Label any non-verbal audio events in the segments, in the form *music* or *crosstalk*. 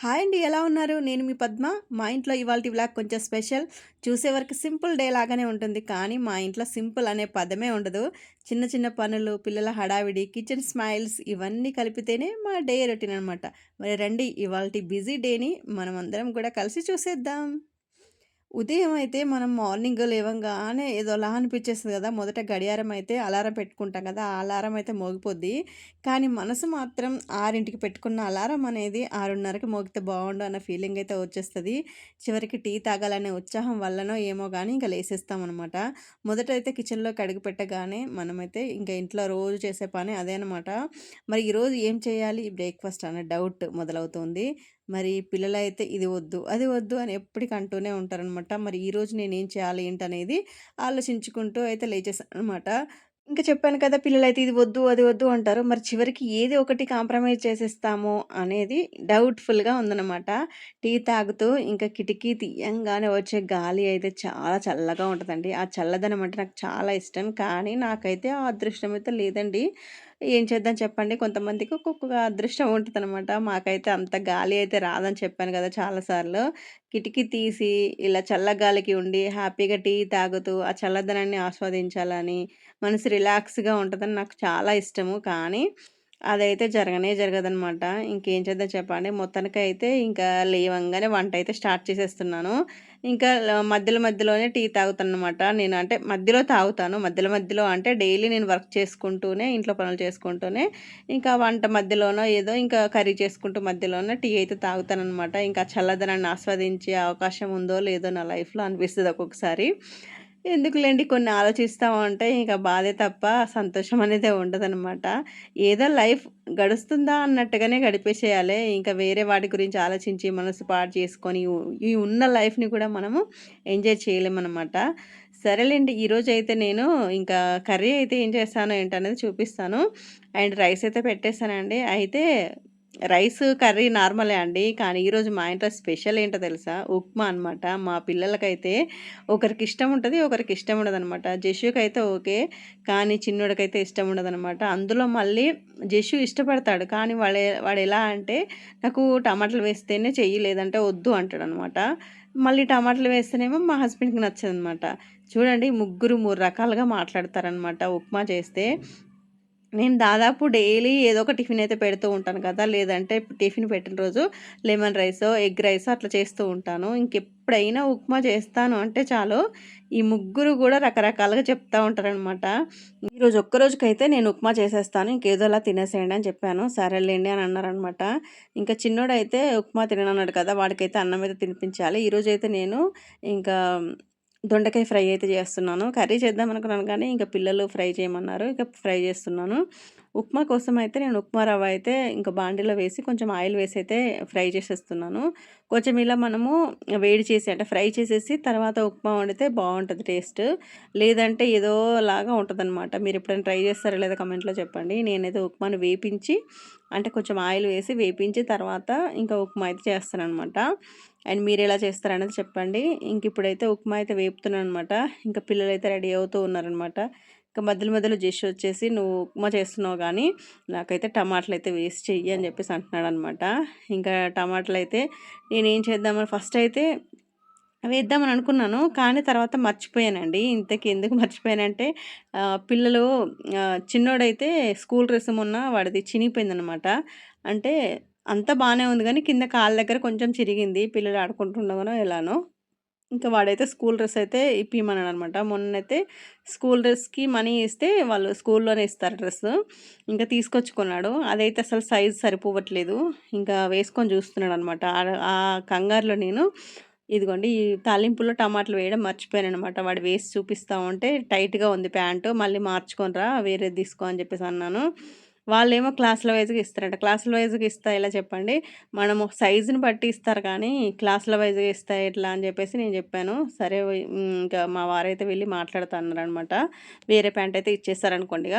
Hi అండి ఎలా ఉన్నారు? నేను మీ పద్మ. మా ఇంట్లో ఇవాళ వ్లాగ్ కొంచెం స్పెషల్. చూసే వరకు సింపుల్ డే లాగానే ఉంటుంది కానీ మా ఇంట్లో సింపుల్ అనే పదమే ఉండదు. చిన్న చిన్న పనులు పిల్లల హడావిడి కిచెన్ స్మైల్స్ ఇవన్నీ కలిపితేనే మా డే రొటీన్ అనమాట మరి రండి ఇవాళ బిజీ డేని మనం అందరం కూడా కలిసి చూసేద్దాం. ఉదయం అయితే మనం మార్నింగ్ లేవంగానే ఏదోలా అనిపించేస్తుంది కదా! మొదట గడియారం అయితే అలారం పెట్టుకుంటాం కదా! ఆ అలారం అయితే మోగిపోద్ది. కానీ మనసు మాత్రం ఆరింటికి పెట్టుకున్న అలారం అనేది ఆరున్నరకి మోగితే బాగుండు అన్న ఫీలింగ్ అయితే వచ్చేస్తుంది. చివరికి టీ తాగాలనే ఉత్సాహం వల్లనో ఏమో కానీ ఇంకా లేసేస్తామన్నమాట. మొదట అయితే కిచెన్లో కడిగి పెట్టగానే మనమైతే ఇంకా ఇంట్లో రోజు చేసే పని అదే అనమాట మరి ఈరోజు ఏం చేయాలి? బ్రేక్ఫాస్ట్ అనే డౌట్ మొదలవుతుంది. మరి పిల్లలైతే ఇది వద్దు అది వద్దు అని ఎప్పటికీ అంటూనే ఉంటారనమాట. మరి ఈరోజు నేనేం చేయాలి ఏంటనేది ఆలోచించుకుంటూ అయితే లేచేసాను అనమాట ఇంకా చెప్పాను కదా పిల్లలైతే ఇది వద్దు అది వద్దు అంటారు. మరి చివరికి ఏది ఒకటి కాంప్రమైజ్ చేసేస్తాము అనేది డౌట్ఫుల్గా ఉందన్నమాట. టీ తాగుతూ ఇంకా కిటికీ తీయంగానే వచ్చే గాలి అయితే చాలా చల్లగా ఉంటుందండి. ఆ చల్లదనం అంటే నాకు చాలా ఇష్టం కానీ నాకైతే ఆ అదృష్టం అయితే లేదండి. ఏం చేద్దాం చెప్పండి. కొంతమందికి ఒక్కొక్క అదృష్టం ఉంటుంది అనమాట మాకైతే అంత గాలి అయితే రాదని చెప్పాను కదా చాలాసార్లు కిటికీ తీసి ఇలా చల్లగాలికి ఉండి హ్యాపీగా టీ తాగుతూ ఆ చల్లదనాన్ని ఆస్వాదించాలని మనసు రిలాక్స్గా ఉంటుందని నాకు చాలా ఇష్టము. కానీ అదైతే జరగనే జరగదనమాట ఇంకేం చేద్దాం చెప్పండి. మొత్తానికైతే ఇంకా లేవంగానే వంట అయితే స్టార్ట్ చేసేస్తున్నాను. ఇంకా మధ్యలో మధ్యలోనే టీ తాగుతానమాట నేను అంటే మధ్యలో తాగుతాను. మధ్యలో మధ్యలో అంటే డైలీ నేను వర్క్ చేసుకుంటూనే ఇంట్లో పనులు చేసుకుంటూనే ఇంకా వంట మధ్యలోనో ఏదో ఇంకా కర్రీ చేసుకుంటూ మధ్యలోనే టీ అయితే తాగుతానమాట ఇంకా చల్లదనాన్ని ఆస్వాదించే అవకాశం ఉందో లేదో నా లైఫ్లో అనిపిస్తుంది ఒక్కొక్కసారి. ఎందుకులేండి కొన్ని ఆలోచిస్తూ ఉంటే ఇంకా బాధే తప్ప సంతోషం అనేది ఉండదనమాట ఏదో లైఫ్ గడుస్తుందా అన్నట్టుగానే గడిపేసేయాలి. ఇంకా వేరే వాటి గురించి ఆలోచించి మనసు పాడు చేసుకొని ఈ ఉన్న లైఫ్ని కూడా మనము ఎంజాయ్ చేయలేమన్నమాట. సరేలేండి ఈరోజు అయితే నేను ఇంకా కర్రీ అయితే ఏం చేస్తాను ఏంటనేది చూపిస్తాను. అండ్ రైస్ అయితే పెట్టేస్తానండి. అయితే రైస్ కర్రీ నార్మలే అండి. కానీ ఈరోజు మా ఇంట్లో స్పెషల్ ఏంటో తెలుసా? ఉప్మా అనమాట మా పిల్లలకైతే ఒకరికి ఇష్టం ఉంటుంది ఒకరికి ఇష్టం ఉండదు అనమాట జషుకి అయితే ఓకే కానీ చిన్నోడికైతే ఇష్టం ఉండదు అనమాట అందులో మళ్ళీ జషు ఇష్టపడతాడు. కానీ వాడు వాడు ఎలా అంటే నాకు టమాటాలు వేస్తేనే చెయ్యి లేదంటే వద్దు అంటాడు అనమాట మళ్ళీ టమాటాలు వేస్తేనేమో మా హస్బెండ్కి నచ్చదనమాట చూడండి ముగ్గురు మూడు రకాలుగా మాట్లాడతారనమాట ఉప్మా చేస్తే. నేను దాదాపు డైలీ ఏదో ఒక టిఫిన్ అయితే పెడుతూ ఉంటాను కదా. లేదంటే టిఫిన్ పెట్టిన రోజు లెమన్ రైస్ ఎగ్ రైస్ అట్లా చేస్తూ ఉంటాను. ఇంకెప్పుడైనా ఉప్మా చేస్తాను అంటే చాలు. ఈ ముగ్గురు కూడా రకరకాలుగా చెప్తూ ఉంటారనమాట ఈరోజు ఒక్కరోజుకైతే నేను ఉప్మా చేసేస్తాను. ఇంకేదోలా తినేసేయండి అని చెప్పాను. సరేలేండి అని అన్నారనమాట ఇంకా చిన్నోడైతే ఉప్మా తిననన్నాడు కదా. వాడికైతే అన్నం అయితే తినిపించాలి. ఈరోజు అయితే నేను ఇంకా దొండకాయ ఫ్రై అయితే చేస్తున్నాను. కర్రీ చేద్దాం అనుకున్నాను కానీ ఇంకా పిల్లలు ఫ్రై చేయమన్నారు. ఇంకా ఫ్రై చేస్తున్నాను. ఉప్మా కోసం అయితే నేను ఉప్మా రవ్వ అయితే ఇంకా బాండీలో వేసి కొంచెం ఆయిల్ వేసి అయితే ఫ్రై చేసేస్తున్నాను. కొంచెం ఇలా మనము వేడి చేసి అంటే ఫ్రై చేసేసి తర్వాత ఉప్మా వండితే బాగుంటుంది టేస్ట్. లేదంటే ఏదో లాగా ఉంటుంది అనమాట మీరు ఎప్పుడైనా ట్రై చేస్తారో లేదా కమెంట్లో చెప్పండి. నేనైతే ఉప్మాను వేపించి అంటే కొంచెం ఆయిల్ వేసి వేపించి తర్వాత ఇంకా ఉప్మా అయితే చేస్తాను అనమాట అండ్ మీరు ఎలా చేస్తారనేది చెప్పండి. ఇంక ఇప్పుడైతే ఉప్మా అయితే వేపుతున్నాను అనమాట ఇంకా పిల్లలు అయితే రెడీ అవుతూ ఉన్నారనమాట ఇంకా మధ్యలో మధ్యలో జస్ట్ వచ్చేసి నువ్వు ఉప్మా చేస్తున్నావు కానీ నాకైతే టమాటాలు అయితే వేస్ట్ చెయ్యి అని చెప్పేసి అంటున్నాడు అనమాట ఇంకా టమాటాలు అయితే నేనేం చేద్దామని ఫస్ట్ అయితే వేద్దామని అనుకున్నాను కానీ తర్వాత మర్చిపోయానండి. ఇంతకీ ఎందుకు మర్చిపోయానంటే పిల్లలు చిన్నోడైతే స్కూల్ డ్రెస్ మొన్న వాడిది చినిగిపోయిందనమాట. అంటే అంతా బాగానే ఉంది కానీ కింద కాళ్ళ దగ్గర కొంచెం చిరిగింది. పిల్లలు ఆడుకుంటుండగానో ఎలానో. ఇంకా వాడైతే స్కూల్ డ్రెస్ అయితే ఇప్పిమన్నాడు అనమాట మొన్నైతే స్కూల్ డ్రెస్కి మనీ ఇస్తే వాళ్ళు స్కూల్లోనే ఇస్తారు డ్రెస్. ఇంకా తీసుకొచ్చుకున్నాడు. అదైతే అసలు సైజ్ సరిపోవట్లేదు. ఇంకా వేసుకొని చూస్తున్నాడు అనమాట ఆ కంగారులో నేను ఇదిగోండి ఈ తాలింపులో టమాటాలు వేయడం మర్చిపోయాను అనమాట వాడు వేసి చూపిస్తా ఉంటే టైట్గా ఉంది ప్యాంటు. మళ్ళీ మార్చుకొని రా వేరేది తీసుకో అని చెప్పేసి అన్నాను. వాళ్ళేమో క్లాసుల వైజ్గా ఇస్తారంట. క్లాసుల వైజ్గా ఇస్తా ఇలా చెప్పండి. మనము సైజుని బట్టి ఇస్తారు కానీ క్లాసుల వైజ్గా ఇస్తా ఇట్లా అని చెప్పేసి నేను చెప్పాను. సరే ఇంకా మా వారైతే వెళ్ళి మాట్లాడుతున్నారు అనమాట వేరే ప్యాంట్ అయితే ఇచ్చేస్తారనుకోండి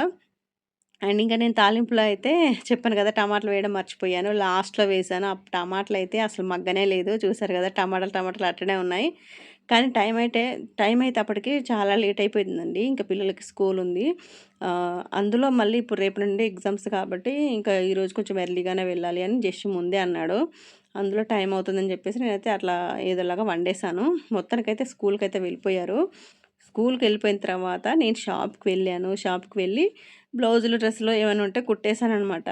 అండ్ ఇంకా నేను తాలింపులో అయితే చెప్పాను కదా టమాటాలు వేయడం మర్చిపోయాను. లాస్ట్లో వేసాను ఆ టమాటాలు అయితే అసలు మగ్గనే లేదు. చూసారు కదా టమాటాలు టమాటాలు అట్టనే ఉన్నాయి. కానీ టైం అయితే టైం అయితే అప్పటికి చాలా లేట్ అయిపోయిందండి. ఇంకా పిల్లలకి స్కూల్ ఉంది. అందులో మళ్ళీ ఇప్పుడు రేపు నుండి ఎగ్జామ్స్ కాబట్టి ఇంకా ఈరోజు కొంచెం ఎర్లీగానే వెళ్ళాలి అని జస్ట్ ముందే అన్నాడు. అందులో టైం అవుతుందని చెప్పేసి నేనైతే అట్లా ఏదోలాగా వండేసాను మొత్తానికైతే స్కూల్కి అయితే వెళ్ళిపోయారు. స్కూల్కి వెళ్ళిపోయిన తర్వాత నేను షాప్కి వెళ్ళాను. షాప్కి వెళ్ళి బ్లౌజులు డ్రెస్సులు ఏమైనా ఉంటే కుట్టేశాను అనమాట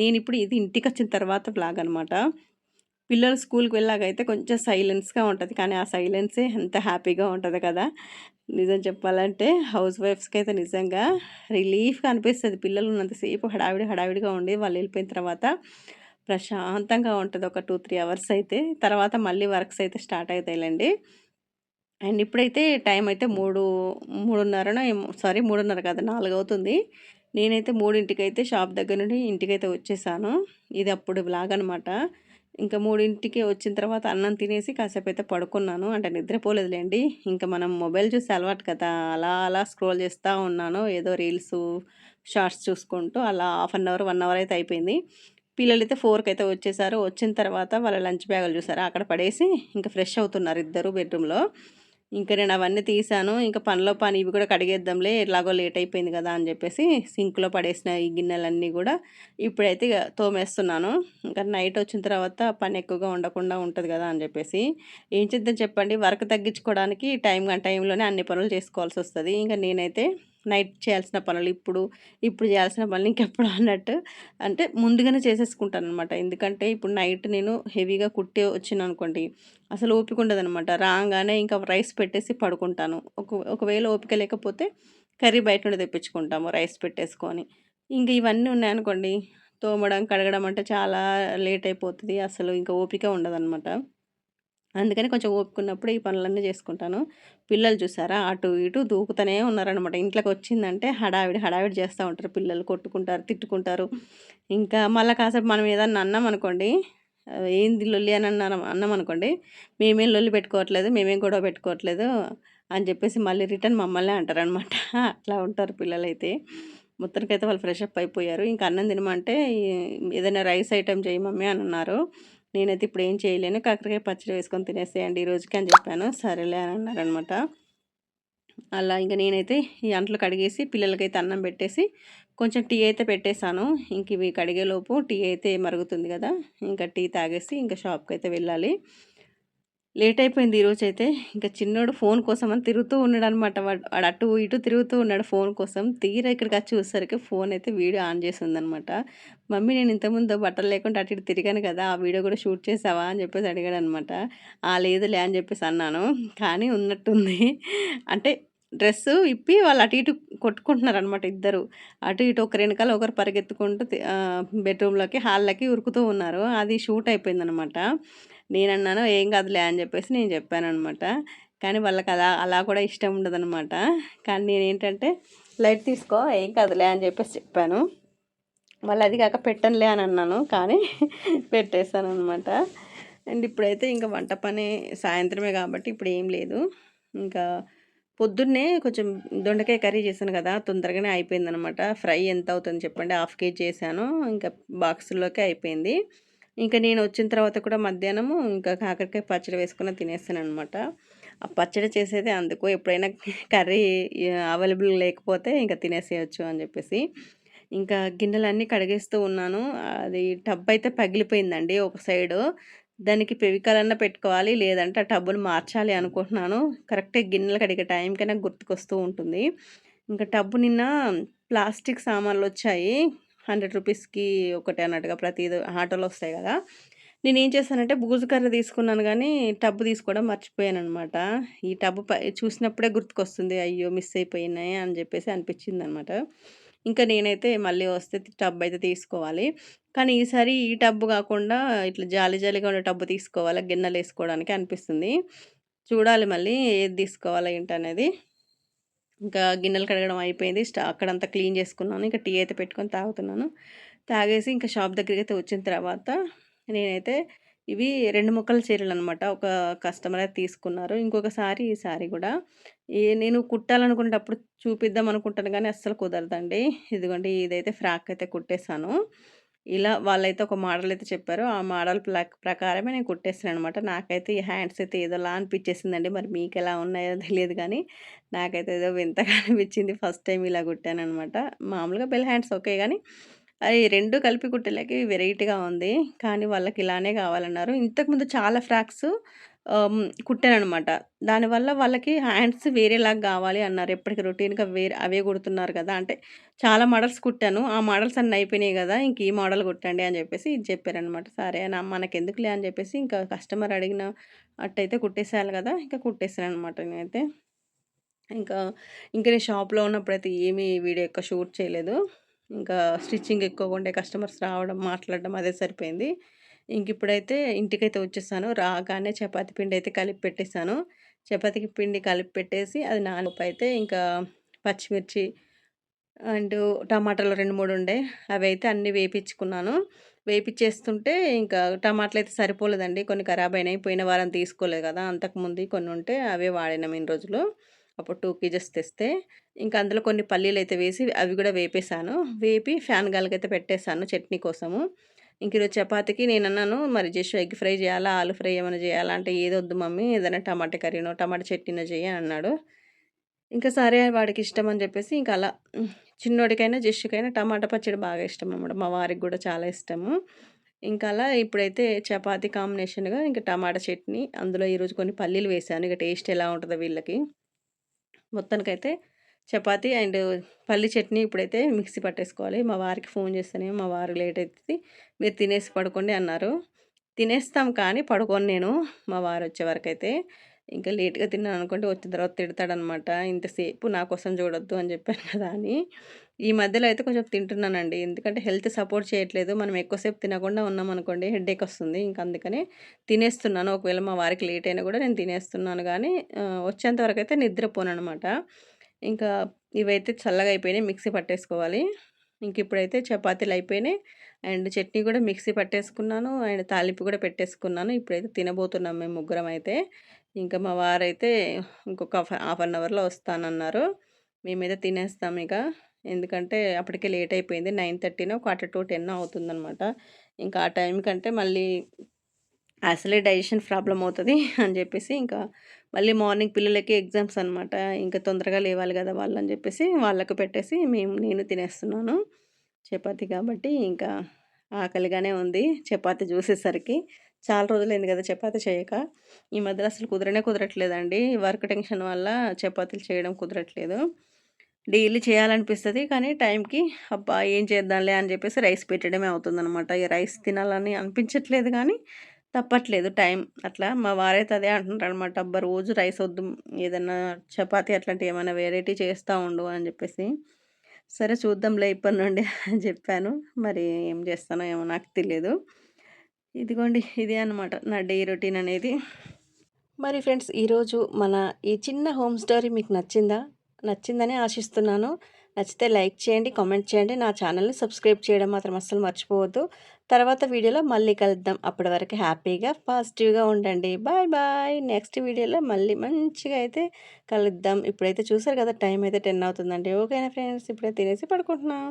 నేను ఇప్పుడు ఇది ఇంటికి వచ్చిన తర్వాత బ్లాగ్ అనమాట పిల్లలు స్కూల్కి వెళ్ళాకైతే కొంచెం సైలెన్స్గా ఉంటుంది. కానీ ఆ సైలెన్సే ఎంత హ్యాపీగా ఉంటుంది కదా. నిజం చెప్పాలంటే హౌస్ వైఫ్స్కి అయితే నిజంగా రిలీఫ్గా అనిపిస్తుంది. పిల్లలు ఉన్నంతసేపు హడావిడి హడావిడిగా ఉండి వాళ్ళు వెళ్ళిపోయిన తర్వాత ప్రశాంతంగా ఉంటుంది. ఒక టూ త్రీ అవర్స్ అయితే. తర్వాత మళ్ళీ వర్క్స్ అయితే స్టార్ట్ అవుతాయిలేండి అండ్ ఇప్పుడైతే టైం అయితే మూడు మూడున్నరనో సారీ మూడున్నర కాదు నాలుగు అవుతుంది. నేనైతే మూడింటికి అయితే షాప్ దగ్గర నుండి ఇంటికైతే వచ్చేసాను. ఇది అప్పుడు బ్లాగ్ అనమాట ఇంకా మూడింటికి వచ్చిన తర్వాత అన్నం తినేసి కాసేపు అయితే పడుకున్నాను. అంటే నిద్రపోలేదులేండి. ఇంకా మనం మొబైల్ చూసి అలవాటు కదా. అలా అలా స్క్రోల్ చేస్తూ ఉన్నాను. ఏదో రీల్స్ షార్ట్స్ చూసుకుంటూ అలా half an hour one hour అయితే అయిపోయింది. పిల్లలు అయితే ఫోర్కి అయితే వచ్చేసారు. వచ్చిన తర్వాత వాళ్ళ లంచ్ బ్యాగులు చూసారు? అక్కడ పడేసి ఇంకా ఫ్రెష్ అవుతున్నారు ఇద్దరు బెడ్రూమ్లో. ఇంకా నేను అవన్నీ తీసాను. ఇంకా పనిలో పని ఇవి కూడా కడిగేద్దాంలే ఎలాగో లేట్ అయిపోయింది కదా అని చెప్పేసి సింక్లో పడేసిన ఈ గిన్నెలన్నీ కూడా ఇప్పుడైతే తోమేస్తున్నాను. ఇంకా నైట్ వచ్చిన తర్వాత పని ఎక్కువగా ఉండకుండా ఉంటుంది కదా అని చెప్పేసి. ఏం చేద్దాం చెప్పండి? వర్క్ తగ్గించుకోవడానికి టైం టైంలోనే అన్ని పనులు చేసుకోవాల్సి వస్తుంది. ఇంకా నేనైతే నైట్ చేయాల్సిన పనులు ఇప్పుడు ఇప్పుడు చేయాల్సిన పనులు ఇంకెప్పుడు అన్నట్టు అంటే ముందుగానే చేసేసుకుంటాను అనమాట ఎందుకంటే ఇప్పుడు నైట్ నేను హెవీగా కుట్టే వచ్చిన అనుకోండి అసలు ఓపిక ఉండదు అనమాట రాగానే ఇంకా రైస్ పెట్టేసి పడుకుంటాను. ఒక ఒకవేళ ఓపిక లేకపోతే కర్రీ బయట నుండి తెప్పించుకుంటాము రైస్ పెట్టేసుకొని. ఇంకా ఇవన్నీ ఉన్నాయనుకోండి తోమడం కడగడం అంటే చాలా లేట్ అయిపోతుంది. అసలు ఇంకా ఓపిక ఉండదన్నమాట. అందుకని కొంచెం ఓపుకున్నప్పుడు ఈ పనులన్నీ చేసుకుంటాను. పిల్లలు చూసారా? అటు ఇటు దూకుతూనే ఉన్నారనమాట ఇంట్లోకి వచ్చిందంటే హడావిడి హడావిడి చేస్తూ ఉంటారు పిల్లలు. కొట్టుకుంటారు తిట్టుకుంటారు. ఇంకా మళ్ళీ కాసేపు మనం ఏదన్నా అన్నాం అనుకోండి ఏంది లొల్లి అని అన్నాం అన్నాం అనుకోండి మేమేం లొల్లి పెట్టుకోవట్లేదు మేమేం గొడవ పెట్టుకోవట్లేదు అని చెప్పేసి మళ్ళీ రిటర్న్ మమ్మల్ని అంటారనమాట అట్లా ఉంటారు పిల్లలైతే. మొత్తానికైతే వాళ్ళు ఫ్రెష్ అప్ అయిపోయారు. ఇంకా అన్నం తినమంటే ఏదైనా రైస్ ఐటెం చేయమమ్మీ అని అన్నారు. నేనైతే ఇప్పుడు ఏం చేయలేను. కాకరకాయ పచ్చడి వేసుకొని తినేసేయండి ఈ రోజుకి అని చెప్పాను. సరేలే అని అన్నారనమాట అలా ఇంకా నేనైతే ఈ అంట్లు కడిగేసి పిల్లలకైతే అన్నం పెట్టేసి కొంచెం టీ అయితే పెట్టేశాను. ఇంక ఇవి కడిగేలోపు టీ అయితే మరుగుతుంది కదా. ఇంకా టీ తాగేసి ఇంకా షాప్కి అయితే వెళ్ళాలి. లేట్ అయిపోయింది ఈరోజు అయితే ఇంకా చిన్నోడు ఫోన్ కోసం అని తిరుగుతూ ఉన్నాడు అనమాట వాడు అటు ఇటు తిరుగుతూ ఉన్నాడు ఫోన్ కోసం. తీరా ఇక్కడికి వచ్చి చూసేసరికి ఫోన్ అయితే వీడియో ఆన్ చేసి ఉందనమాట మమ్మీ నేను ఇంతకుముందు బట్టలు లేకుండా అటు ఇటు తిరిగాను కదా ఆ వీడియో కూడా షూట్ చేసావా? అని చెప్పేసి అడిగాడు అనమాట ఆ లేదులే అని చెప్పేసి అన్నాను. కానీ ఉన్నట్టుంది. అంటే డ్రెస్సు ఇప్పి వాళ్ళు అటు ఇటు కొట్టుకుంటున్నారు అనమాట ఇద్దరు. అటు ఇటు ఒకరి వెనకాల ఒకరు పరిగెత్తుకుంటూ బెడ్రూమ్లోకి హాల్లోకి ఉరుకుతూ ఉన్నారు. అది షూట్ అయిపోయిందనమాట నేనన్నాను ఏం కాదులే అని చెప్పేసి నేను చెప్పాను అనమాట కానీ వాళ్ళకి అలా అలా కూడా ఇష్టం ఉండదనమాట కానీ నేను ఏంటంటే లైట్ తీసుకో ఏం కాదులే అని చెప్పేసి చెప్పాను. వాళ్ళు అది కాక పెట్టనులే అని అన్నాను. కానీ *laughs* పెట్టేశాను అనమాట అండ్ ఇప్పుడైతే ఇంకా వంట పని సాయంత్రమే కాబట్టి ఇప్పుడు ఏం లేదు. ఇంకా పొద్దున్నే కొంచెం దొండకాయ కర్రీ చేశాను కదా తొందరగానే అయిపోయిందనమాట. ఫ్రై ఎంత అవుతుంది చెప్పండి. హాఫ్ కేజీ చేశాను. ఇంకా బాక్సుల్లోకి అయిపోయింది. ఇంకా నేను వచ్చిన తర్వాత కూడా మధ్యాహ్నము ఇంకా కాకరకాయ పచ్చడి వేసుకుని తినేస్తాను అనమాట ఆ పచ్చడి చేసేది అందుకు. ఎప్పుడైనా కర్రీ అవైలబుల్ లేకపోతే ఇంకా తినేసేయచ్చు అని చెప్పేసి. ఇంకా గిన్నెలన్నీ కడిగేస్తూ ఉన్నాను. అది టబ్ అయితే పగిలిపోయిందండి ఒక సైడు. దానికి పెవికాలన్నా పెట్టుకోవాలి లేదంటే టబ్బులు టబ్బును మార్చాలి అనుకుంటున్నాను. కరెక్ట్గా గిన్నెలు కడిగే టైంకైనా గుర్తుకొస్తూ ఉంటుంది. ఇంకా టబ్బు నిన్న ప్లాస్టిక్ సామాన్లు వచ్చాయి. హండ్రెడ్ రూపీస్కి ఒకటి అన్నట్టుగా ప్రతి ఆటోలో వస్తాయి కదా. నేను ఏం చేశానంటే బూజు కర్ర తీసుకున్నాను కానీ టబ్బు తీసుకోవడం మర్చిపోయాను అనమాట ఈ టబ్బు చూసినప్పుడే గుర్తుకొస్తుంది అయ్యో మిస్ అయిపోయినాయి అని చెప్పేసి అనిపించింది అనమాట ఇంకా నేనైతే మళ్ళీ వస్తే టబ్ అయితే తీసుకోవాలి. కానీ ఈసారి ఈ టబ్బు కాకుండా ఇట్లా జాలి జాలిగా ఉండే టబ్బు తీసుకోవాలి గిన్నెలు వేసుకోవడానికి అనిపిస్తుంది. చూడాలి మళ్ళీ ఏది తీసుకోవాలి ఏంటనేది. ఇంకా గిన్నెలు కడగడం అయిపోయింది. స్టా అక్కడంతా క్లీన్ చేసుకున్నాను. ఇంకా టీ అయితే పెట్టుకొని తాగుతున్నాను. తాగేసి ఇంకా షాప్ దగ్గరికి అయితే వచ్చిన తర్వాత నేనైతే ఇవి రెండు ముక్కల చీరలు అనమాట ఒక కస్టమర్ అయితే తీసుకున్నారు. ఇంకొకసారి ఈ సారీ కూడా. నేను కుట్టాలనుకునేటప్పుడు చూపిద్దాం అనుకుంటాను కానీ అస్సలు కుదరదండి. ఇదిగోండి ఇదైతే ఫ్రాక్ అయితే కుట్టేశాను. ఇలా వాళ్ళైతే ఒక మోడల్ అయితే చెప్పారు. ఆ మోడల్ ప్రకారమే నేను కుట్టేసాను అనమాట నాకైతే ఈ హ్యాండ్స్ అయితే ఏదోలా అనిపించేసిందండి. మరి మీకు ఎలా ఉన్నాయో తెలియదు కానీ నాకైతే ఏదో వింతగా *laughs* అనిపించింది. ఫస్ట్ టైం ఇలా కుట్టాను అనమాట మామూలుగా బెల్ హ్యాండ్స్ ఓకే కానీ అది రెండు కలిపి కుట్టేలకి వెరైటీగా ఉంది. కానీ వాళ్ళకి ఇలానే కావాలన్నారు. ఇంతకుముందు చాలా ఫ్రాక్స్ కుట్టానమాట దానివల్ల వాళ్ళకి హ్యాండ్స్ వేరేలాగా కావాలి అన్నారు. ఎప్పటికి రొటీన్‌గా వేరే అవే కుడుతున్నారు కదా! అంటే చాలా మోడల్స్ కుట్టాను. ఆ మోడల్స్ అన్నీ అయిపోయినాయి కదా ఇంక ఈ మోడల్ కుట్టండి అని చెప్పేసి ఇది చెప్పారనమాట. సరే నా మనకెందుకులే అని చెప్పేసి ఇంకా కస్టమర్ అడిగిన అట్టయితే కుట్టేసేయాలి కదా ఇంకా కుట్టేసాననమాట నేనైతే. ఇంకా ఇంకా నేను షాప్‌లో ఉన్నప్పుడైతే ఏమీ వీడియో ఎక్కువ షూట్ చేయలేదు. ఇంకా స్టిచ్చింగ్ ఎక్కువగా ఉండే కస్టమర్స్ రావడం, మాట్లాడడం అదే సరిపోయింది. ఇంక ఇప్పుడైతే ఇంటికైతే వచ్చేసాను. రాగానే చపాతి పిండి అయితే కలిపి పెట్టేసాను. చపాతీకి పిండి కలిపి పెట్టేసి అది నానోపైతే ఇంకా పచ్చిమిర్చి అండ్ టమాటాలు 2, 3 ఉండే అవి అయితే అన్నీ వేపించుకున్నాను వేపించేస్తుంటే ఇంకా టమాటాలయితే సరిపోలేదండి. కొన్ని ఖరాబ్ అయినాయి. పోయిన వారం తీసుకోలేదు కదా అంతకుముందు కొన్ని ఉంటే అవే వాడినాం ఇన్ని రోజులు. అప్పుడు టూ కేజెస్ తెస్తే. ఇంకా అందులో కొన్ని పల్లీలు అయితే వేసి అవి కూడా వేపేసాను. వేపి ఫ్యాన్ గాలికైతే పెట్టేసాను చట్నీ కోసము. ఇంక ఈరోజు చపాతీకి నేనన్నాను మరి జస్ట్ ఎగ్ ఫ్రై చేయాలా ఆలు ఫ్రై ఏమైనా చేయాలా అంటే ఏదొద్దు మమ్మీ ఏదైనా టమాటా కర్రీనో, టమాటా చట్నీనో చేయ అన్నాడు. ఇంకా సరే వాడికి ఇష్టం అని చెప్పేసి ఇంకా అలా చిన్నోడికైనా, జస్ట్‌కైనా టమాటా పచ్చడి బాగా ఇష్టం ఇష్టమనమాట. మా వారికి కూడా చాలా ఇష్టము. ఇంకా అలా ఇప్పుడైతే చపాతి కాంబినేషన్‌గా ఇంకా టమాటా చట్నీ, అందులో ఈరోజు కొన్ని పల్లీలు వేసాను ఇక టేస్ట్ ఎలా ఉంటుందో వీళ్ళకి. మొత్తానికైతే చపాతి అండ్ పల్లీ చట్నీ ఇప్పుడైతే మిక్సీ పట్టేసుకోవాలి. మా వారికి ఫోన్ చేస్తేనే మా వారు లేట్ అవుతుంది మీరు తినేసి పడుకోండి అన్నారు. తినేస్తాం కానీ పడుకోను నేను మా వారు వచ్చే వరకైతే. ఇంకా లేట్‌గా తిన్నాను అనుకుంటే వచ్చిన తర్వాత తిడతాడనమాట. ఇంతసేపు నా కోసం చూడొద్దు అని చెప్పాను కదా! అని. ఈ మధ్యలో అయితే కొంచెం తింటున్నానండి. ఎందుకంటే హెల్త్ సపోర్ట్ చేయట్లేదు. మనం ఎక్కువసేపు తినకుండా ఉన్నాం అనుకోండి హెడేక్ వస్తుంది. ఇంకా అందుకని తినేస్తున్నాను. ఒకవేళ మా వారికి లేట్ అయినా కూడా నేను తినేస్తున్నాను కానీ వచ్చేంతవరకు అయితే నిద్రపోను అనమాట ఇంకా ఇవైతే చల్లగా అయిపోయినాయి. మిక్సీ పట్టేసుకోవాలి. ఇంక ఇప్పుడైతే చపాతీలు అయిపోయినాయి. అండ్ చట్నీ కూడా మిక్సీ పట్టేసుకున్నాను. అండ్ తాలింపు కూడా పెట్టేసుకున్నాను. ఇప్పుడైతే తినబోతున్నాం మేము ముగ్గురం అయితే. ఇంకా మా వారైతే ఇంకొక హాఫ్ హాఫ్ అన్ అవర్‌లో వస్తానన్నారు. మేమైతే తినేస్తాం ఇక. ఎందుకంటే అప్పటికే లేట్ అయిపోయింది. 9:30నో, క్వార్టర్ టు 10 అవుతుందనమాట. ఇంకా ఆ టైం కంటే మళ్ళీ అసలే డైజెషన్ ప్రాబ్లం అవుతుంది *laughs* అని చెప్పేసి ఇంకా మళ్ళీ మార్నింగ్ పిల్లలకి ఎగ్జామ్స్ అనమాట. ఇంకా తొందరగా లేవాలి గదా! వాళ్ళని చెప్పేసి వాళ్ళకు పెట్టేసి మేము నేను తినేస్తున్నాను. చపాతి కాబట్టి ఇంకా ఆకలిగానే ఉంది. చపాతి చూసేసరికి. చాలా రోజులైంది కదా చపాతి చేయక. ఈ మధ్యలో అసలు కుదరనే కుదరట్లేదండి. వర్క్ టెన్షన్ వల్ల చపాతీలు చేయడం కుదరట్లేదు. డైలీ చేయాలనిపిస్తుంది కానీ టైంకి అబ్బా! ఏం చేద్దాంలే అని చెప్పేసి రైస్ పెట్టడమే అవుతుందనమాట. ఈ రైస్ తినాలని అనిపించట్లేదు కానీ తప్పట్లేదు టైం. అట్లా మా వారైతే అదే అంటున్నారనమాట. అబ్బా! రోజు రైస్ వద్దు. ఏదన్నా చపాతీ అట్లాంటివి ఏమైనా వెరైటీ చేస్తా ఉండు అని చెప్పేసి సరే చూద్దాంలే ఇప్పటి నుండి అని చెప్పాను. మరి ఏం చేస్తానో ఏమో నాకు తెలియదు ఇదిగోండి ఇదే అనమాట నా డే రొటీన్ అనేది. మరి ఫ్రెండ్స్ ఈరోజు మన ఈ చిన్న హోమ్ స్టోరీ మీకు నచ్చిందా? నచ్చిందని ఆశిస్తున్నాను. నచ్చితే లైక్ చేయండి, కామెంట్ చేయండి. నా ఛానల్‌ని సబ్స్క్రైబ్ చేయడం మాత్రం అస్సలు మర్చిపోవద్దు. తర్వాత వీడియోలో మళ్ళీ కలుద్దాం. అప్పటి వరకు హ్యాపీగా, పాజిటివ్‌గా ఉండండి. Bye bye. నెక్స్ట్ వీడియోలో మళ్ళీ మంచిగా అయితే కలుద్దాం. ఇప్పుడైతే చూసారు కదా! టైం అయితే 10 అవుతుందండి. ఓకేనా ఫ్రెండ్స్ ఇప్పుడే తినేసి పడుకుంటున్నాం.